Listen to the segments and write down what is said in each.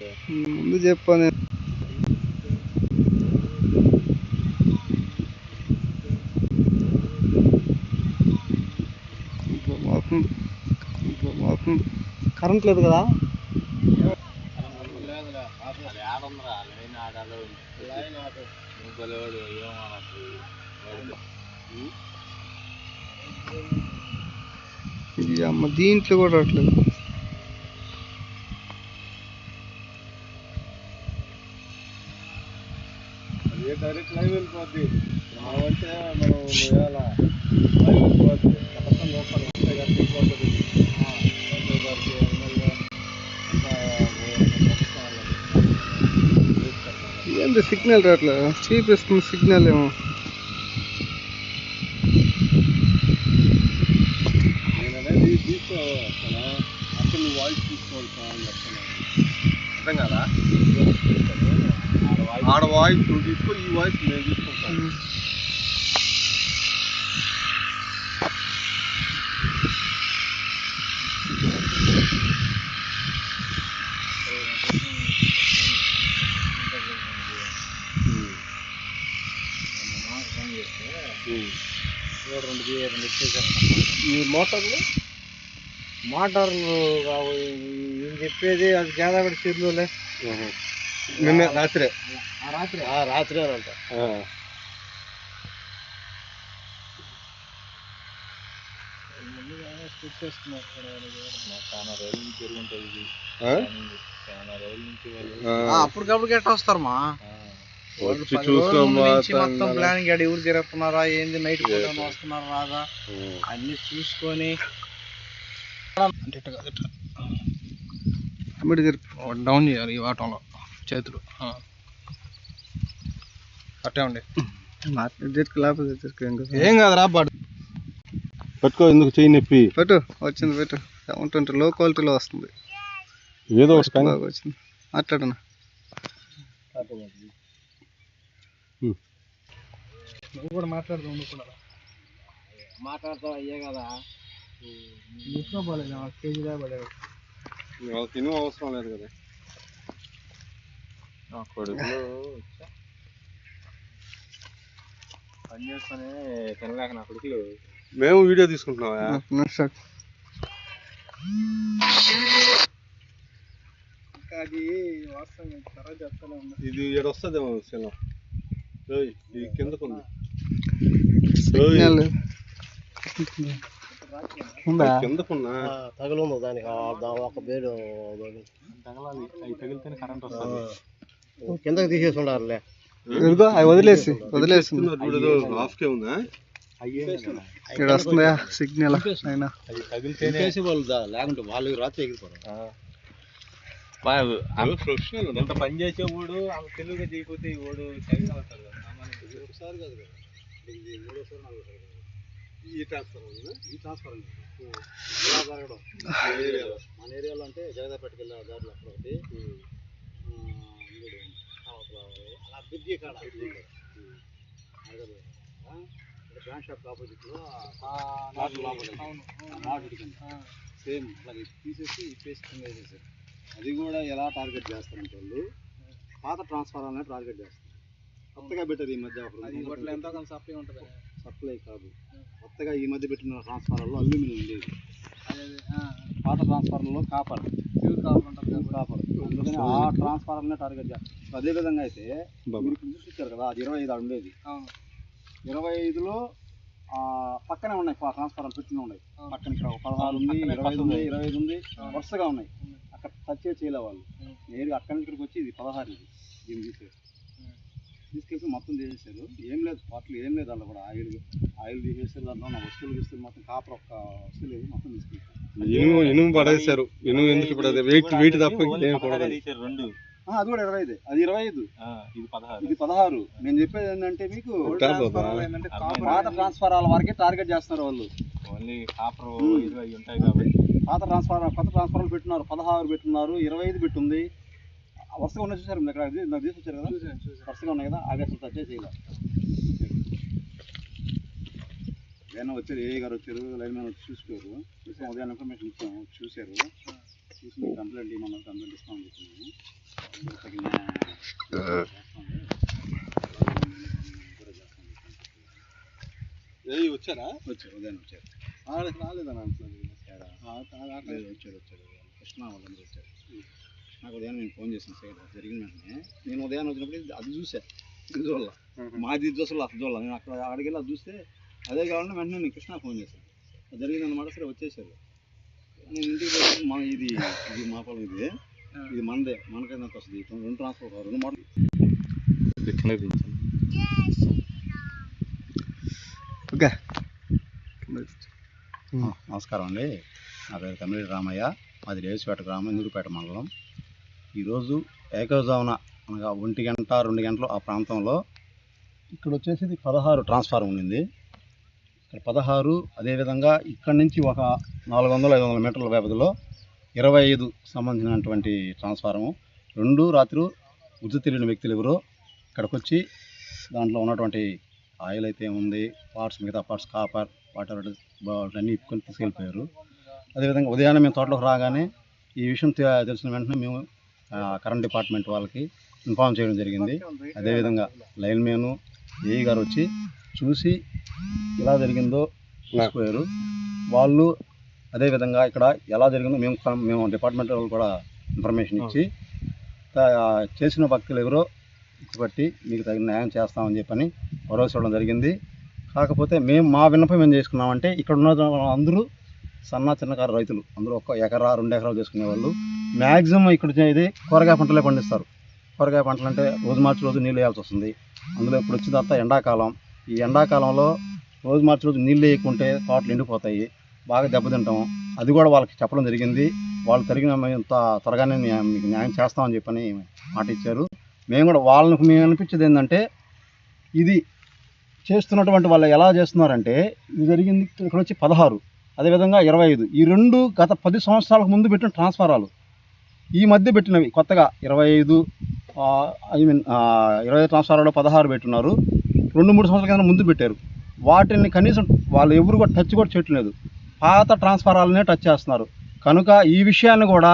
ముందు చెప్పాను. కరెంట్ లేదు కదా. ఇది అమ్మ దీంట్లో కూడా రావట్లేదు డైరెక్ట్ లైవ్ వెళ్ళిపోద్ది. మనం అంటే మనం వేయాల లైవ్ వెళ్ళిపోద్ది. పక్కన లోపల వస్తే కానీ వెళ్ళిపోతుంది ఏంటి సిగ్నల్ రావట్లేదు చూపిస్తుంది సిగ్నల్ ఏమో. నేను అనేది తీసుకోవాలా అసలు వాయిస్ తీసుకోవాలి అర్థం కదా ఆడ వాయిస్ నువ్వు తీసుకో ఈ వాయిస్ నేను తీసుకుంటాను ఈ మోటార్లు మోటార్ నేను చెప్పేది అది గేదాపడి చెరువులే నిన్న రాత్రే. రాత్రి? రాత్రే అంట. అప్పటికప్పుడు గట్ట వస్తారు మా. వచ్చి పది రోజుల ముందు చూసుకోమ్మా నుంచి మొత్తం ప్లానింగ్ ఆడ ఎవరు తిరుగుతున్నారా ఏంది నైట్ వస్తున్నారా రాదా? అన్ని చూసుకొని అంటే. డౌన్ చేయాలి ఈ వాటంలో. చేతులు. ఆ. అట్టే ఉండి. ఏం కాదు. రా పాడు. పట్టుకో ఎందుకు చెయ్యి నొప్పి? పెట్టు వచ్చింది పెట్టు. ఉంటుంది లో క్వాలిటీలో వస్తుంది. ఏదో వచ్చింది. మాట్లాడనా? నువ్వు కూడా మాట్లాడుతూ నువ్వు కూడా మాట్లాడతావు? అయ్యే కదా. తీసుకోపోలేదు కేజీ దా పడేది. తిను అవసరం లేదు కదా. కొడుకులు పని చేసుకొని తినలేక నా కొడుకులు. మేము వీడియో తీసుకుంటున్నావా? అది వాస్తవం తర్వాత చెప్తానే ఉన్నా. ఇది ఏడు వస్తుందేమో ఏయ్, ఇది కిందకుంది. కిందకున్నా? తగులుంది దానికి? ఒక బేడు తగలాలి. అవి తగిలితేనే కరెంట్ వస్తుంది. కిందకి తీసేసి ఉండాలిలే. ఇదిగో అవి వదిలేసి వదిలేసి హాఫ్ కే ఉందా? ఇక్కడ వస్తుందా సిగ్నల్? అయినా. అవి తగిలితేనే వాళ్ళు లేకుంటే వాళ్ళు రాత్రి ఎగిరిపోరు ప్రొఫెషనల్ ఎంత పని చేసేవాడు ఆమె తెలుగుగా చేయకపోతే ఈ వాడు అవుతాడు ఒకసారి కాదు కదా. ఇది మూడోసారి నాలుగోసారి కదా. ఈ ట్రాన్స్ఫర్ ఈ ఇలా జరగడం? మన ఏరియాలో అంటే జగదాపేటకి వెళ్ళే దారిలో అక్కడ ఒకటి. బ్రాండ్ షాప్ ఆపోజిట్లో సేమ్ అట్లాగే తీసేసి ఇప్పేసి కింద వేసేసారు. అది కూడా ఎలా టార్గెట్ చేస్తారంటే వాళ్ళు పాత ట్రాన్స్ఫార్మర్నే టార్గెట్ చేస్తారు. కొత్తగా పెట్టారు ఈ మధ్య సప్లై ఉంటుంది. సప్లై కాదు. కొత్తగా ఈ మధ్య పెట్టిన ట్రాన్స్ఫార్మర్లో అల్యూమినియం ఉండేది. పాత ట్రాన్స్ఫార్మర్లో కాపర్ ప్యూర్ కాపర్ ఉంటుంది కాబట్టి అందుకని ఆ ట్రాన్స్ఫార్మర్నే టార్గెట్ చేస్తారు అదే విధంగా అయితే మీరు ఇప్పుడు చూపించారు కదా అది ఇరవై ఐదు ఉండేది. ఇరవై ఐదులో ఆ, పక్కనే ఉన్నాయి ట్రాన్స్ఫార్మర్ పెట్టిన ఉన్నాయి. పక్కన ఇక్కడ పదహారు ఉంది ఇరవై ఐదు ఉంది ఇరవై ఐదు ఉంది. వరుసగా ఉన్నాయి. అక్కడ టచ్ చేయలే వాళ్ళు. నేరుగా అక్కడి నుంచి ఇక్కడికి వచ్చి ఇది పదహారు ఇది. దీన్ని తీసేసి తీసుకెళ్ళి మొత్తం తీసేసారు ఏం లేదు వాటిలో ఏం లేదు అందులో కూడా. ఆయిల్ ఆయిల్ తీసేసారు దాంట్లో ఉన్న వస్తువులు తీస్తారు మొత్తం కాపర్ ఒక్క వస్తువు లేదు మొత్తం తీసుకెళ్తారు ఇనుము ఇనుము పడేశారు. ఇనుము ఎందుకు ఇప్పుడు అదే వెయిట్ వెయిట్ తప్ప ఇంకేం పడదు రెండు. అది కూడా ఇరవై ఐదు. అది ఇరవై ఐదు. ఆ, ఇది పదహారు. ఇది పదహారు. నేను చెప్పేది ఏంటంటే మీకు పాత ట్రాన్స్ఫార్మర్ వరకే టార్గెట్ చేస్తున్నారు వాళ్ళు. ఓన్లీ కాపర్ అవి ఉంటాయి కాబట్టి. పాత ట్రాన్స్ఫార్మర్ కొత్త ట్రాన్స్ఫార్మర్ పెట్టున్నారు. పదహారు పెట్టున్నారు. ఇరవై ఐదు పెట్టుంది. వరుసగా ఉన్నాయి చూసారు మీరు నాకు తీసుకొచ్చారు కదా? వరుసగా ఉన్నాయి కదా అవి అసలు టచ్ చేయాలి ఏమైనా వచ్చారు ఏ గారు వచ్చారు లైన్ మ్యాన్ వచ్చి చూసుకోరు. చూసాం ఉదయం ఇన్ఫర్మేషన్ ఇచ్చాము చూశారు. చూసి కంప్లైంట్ ఇవ్వమన్నారు కంప్లైంట్ ఇస్తామని చెప్పినాము తగిన ఏయ్ వచ్చారా? వచ్చారు ఉదయం వచ్చారు. రాలేదని అంటున్నాను వచ్చారు వచ్చారు. కృష్ణ వాళ్ళందరూ వచ్చారు. నాకు ఉదయం నేను ఫోన్ చేశాను సైడ్ జరిగిన వెంటనే. నేను ఉదయం వచ్చినప్పుడు అది చూసా. చూడాల. మాది అసలు చూడాలి. నేను అక్కడ అడిగేలా అది చూస్తే అదే కావాలని వెంటనే నేను కృష్ణ ఫోన్ చేశాను. అది జరిగిందన్నమాట సరే వచ్చేసారు. నేను ఇంటికి పోయి మా ఇది ఇది మా పొలం ఇది. ఇది మనదే మనకైనా వస్తుంది. రెండు ట్రాన్స్ఫర్ రెండు మోడల్ ఓకే. నమస్కారం అండి. నా పేరు కమిరెడ్డి రామయ్య. మాది రేవిసిపేట గ్రామం ఇందుడిపేట మండలం. ఈరోజు ఏకజామున అనగా ఒంటి గంట రెండు గంటలు ఆ ప్రాంతంలో ఇక్కడ వచ్చేసి ఇది పదహారు ట్రాన్స్ఫార్మర్ ఉండింది ఇక్కడ పదహారు అదేవిధంగా ఇక్కడి నుంచి ఒక నాలుగు వందల ఐదు వందల మీటర్ల వ్యవధిలో ఇరవై ఐదు సంబంధించినటువంటి ట్రాన్స్ఫార్మర్ రెండు రాత్రి గుర్తు తెలియని వ్యక్తులు ఎవరో ఇక్కడికి వచ్చి దాంట్లో ఉన్నటువంటి ఆయిల్ అయితే ఉంది పార్ట్స్ మిగతా పార్ట్స్ కాపర్ వాటర్ అన్నీ ఇప్పుకొని తీసుకెళ్ళిపోయారు. అదేవిధంగా ఉదయాన్నే మేము తోటలోకి రాగానే ఈ విషయం తెలిసిన వెంటనే మేము కరెంట్ డిపార్ట్మెంట్ వాళ్ళకి ఇన్ఫార్మ్ చేయడం జరిగింది. అదేవిధంగా లైన్ మ్యాను ఏఈ గారు వచ్చి చూసి ఎలా జరిగిందో చూసిపోయారు వాళ్ళు అదేవిధంగా ఇక్కడ ఎలా జరిగిందో మేము మేము డిపార్ట్మెంట్ వాళ్ళు కూడా ఇన్ఫర్మేషన్ ఇచ్చి చేసిన భక్తులు ఎవరో బట్టి మీకు తగిన న్యాయం చేస్తామని చెప్పని భరోసా ఇవ్వడం జరిగింది. కాకపోతే మేము మా విన్నపం ఏం చేసుకున్నామంటే ఇక్కడ ఉన్న అందరూ సన్న చిన్నకారు రైతులు. అందరూ ఒక్క ఎకరా రెండు ఎకరాలు చేసుకునేవాళ్ళు. మ్యాక్సిమం ఇక్కడ ఇది కూరగాయ పంటలే పండిస్తారు. కూరగాయ పంటలు అంటే రోజు మార్చి రోజు నీళ్ళు వేయాల్సి వస్తుంది. అందులో ఇప్పుడు వచ్చిన తర్వాత ఎండాకాలం. ఈ ఎండాకాలంలో రోజు మార్చి రోజు నీళ్ళు వేయకుంటే తోటలు ఎండిపోతాయి. బాగా దెబ్బతింటాం అది కూడా వాళ్ళకి చెప్పడం జరిగింది. వాళ్ళు తరిగిన త్వరగానే మీకు న్యాయం చేస్తామని చెప్పని మాట ఇచ్చారు. మేము కూడా వాళ్ళకి మేము అనిపించేది ఏంటంటే ఇది చేస్తున్నటువంటి వాళ్ళు ఎలా చేస్తున్నారంటే ఇది జరిగింది ఇక్కడ వచ్చి పదహారు. అదేవిధంగా ఇరవై ఐదు. ఈ రెండు గత పది సంవత్సరాలకు ముందు పెట్టిన ట్రాన్స్ఫారాలు ఈ మధ్య పెట్టినవి కొత్తగా ఇరవై ఐదు ఐ మీన్ ఇరవై ఐదు ట్రాన్స్ఫారాలు పదహారు పెట్టున్నారు. రెండు మూడు సంవత్సరాల కింద ముందు పెట్టారు. వాటిని కనీసం వాళ్ళు ఎవరు కూడా టచ్ కూడా చేయట్లేదు. పాత ట్రాన్స్ఫారాలనే టచ్ చేస్తున్నారు. కనుక ఈ విషయాన్ని కూడా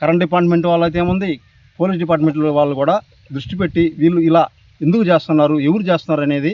కరెంట్ డిపార్ట్మెంట్ వాళ్ళు అయితే ఏముంది? పోలీస్ డిపార్ట్మెంట్ వాళ్ళు కూడా దృష్టి పెట్టి వీళ్ళు ఇలా ఎందుకు చేస్తున్నారు? ఎవరు చేస్తున్నారు అనేది